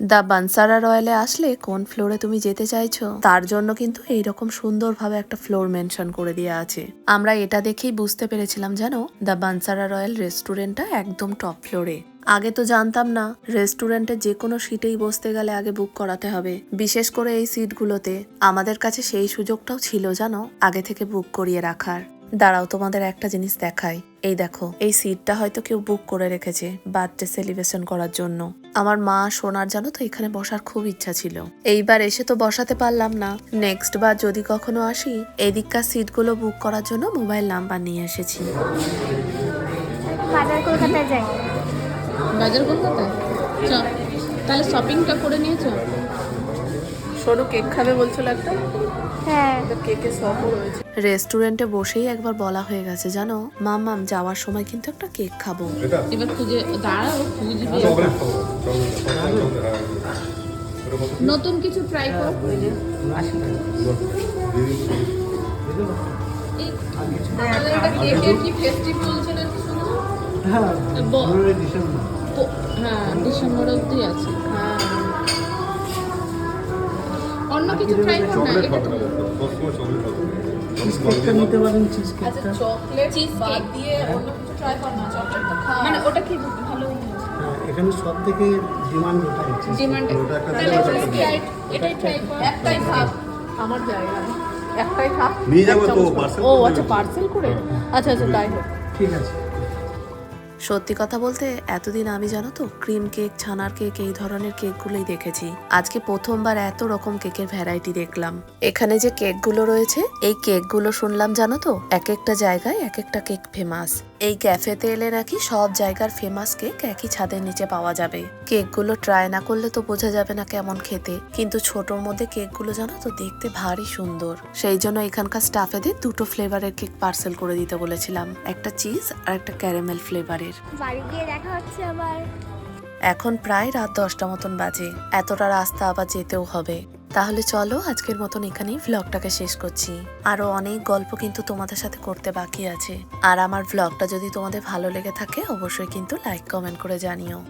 The বানসারা রয়্যালে আসলে কোন ফ্লোরে তুমি যেতে চাইছো? তার জন্য কিন্তু এইরকম সুন্দরভাবে একটা ফ্লোর মেনশন করে দেওয়া আছে। আমরা এটা দেখেই বুঝতে পেরেছিলাম জানো, দ্য বানসারা রয়্যাল রেস্টুরেন্টটা একদম টপ ফ্লোরে। আগে তো জানতাম না, রেস্টুরেন্টে যে কোনো সিটেই বসতে গেলে আগে বুক করাতে হবে। বিশেষ করে এই সিটগুলোতে। আমাদের কাছে সেই সুযোগটাও ছিল জানো, আগে থেকে বুক করিয়ে রাখার। দাঁড়াও তোমাদের একটা জিনিস দেখাই। এই দেখো এই সিটটা হয়তো কেউ বুক করে রেখেছে বার্থডে সেলিব্রেশন করার জন্য। আমার মা সোনার জানো তো এখানে বসার খুব ইচ্ছা ছিল। এইবার এসে তো বসাতে পারলাম না। নেক্সট বার যদি কখনো আসি এদিককার সিটগুলো বুক করার জন্য মোবাইল নাম্বার নিয়ে এসেছি। বাজার কলকাতায় যাই। বাজার কলকাতায়? চ তাহলে শপিংটা করে নিয়েছো সোনু কেক খাবে বলছিল একটা? হ্যাঁ। কেকের শপও রয়েছে। রেস্টুরেন্টে বসেই একবার বলা হয়ে গেছে জানো? মাম যাওয়ার সময় কিন্তু একটা কেক খাব। এবার খুঁজে দাঁড়াও খুঁজবে হ্যাঁ কত নতুন কিছু ট্রাই কর? হ্যাঁ ডিসেম্বর। হ্যাঁ ডিসেম্বর অবধি আছে। হ্যাঁ। অন্য কিছু ট্রাই কর না চিজ কেকটা নিতে পারেন চিজ আচ্ছা কেকটা চকলেট চিজ কেক দিয়ে অন্য কিছু ট্রাই কর না চকলেট মানে ওটা কি ভালো? হ্যাঁ এখানে সব থেকে ডিমান্ড ওটাই ডিমান্ড ওটা একটা এটাই একটা try- এটাই ট্রাই কর। একটাই ভাব। আমার জায়গা একটাই খাপ নিয়ে যাব তো পার্সেল ও আচ্ছা পার্সেল করে? আচ্ছা আচ্ছা তাই হোক। ঠিক আছে। সত্যি কথা বলতে, এতদিন আমি জানো তো ক্রিম কেক ছানার কেক এই ধরনের কেকগুলোই দেখেছি। আজকে প্রথমবার এত রকম কেকের ভ্যারাইটি দেখলাম। এখানে যে কেকগুলো রয়েছে, এই কেকগুলো শুনলাম জানো তো এক একটা জায়গায় এক একটা কেক ফেমাস এই ক্যাফেতে এলে নাকি সব জায়গার ফেমাস কেক একই ছাদের নিচে পাওয়া যাবে। কেকগুলো ট্রাই না করলে তো বোঝা যাবে না কেমন খেতে। কিন্তু ছোটর মধ্যে কেকগুলো জানো তো, দেখতে ভারী সুন্দর। সেই জন্য এখানকার স্টাফেদের দুটো ফ্লেভারের কেক পার্সেল করে দিতে বলেছিলাম। একটা চিজ আর একটা ক্যারামেল ফ্লেভারের বাড়ি গিয়ে দেখা হচ্ছে আবার। এখন প্রায় রাত দশটা মতন বাজে। এতটা রাস্তা আবার যেতেও হবে। তাহলে চলো আজকের মতন এখানেই ভ্লগটাকে শেষ করছি। আরও অনেক গল্প কিন্তু তোমাদের সাথে করতে বাকি আছে। আর আমার ভ্লগটা যদি তোমাদের ভালো লেগে থাকে অবশ্যই কিন্তু লাইক কমেন্ট করে জানিও।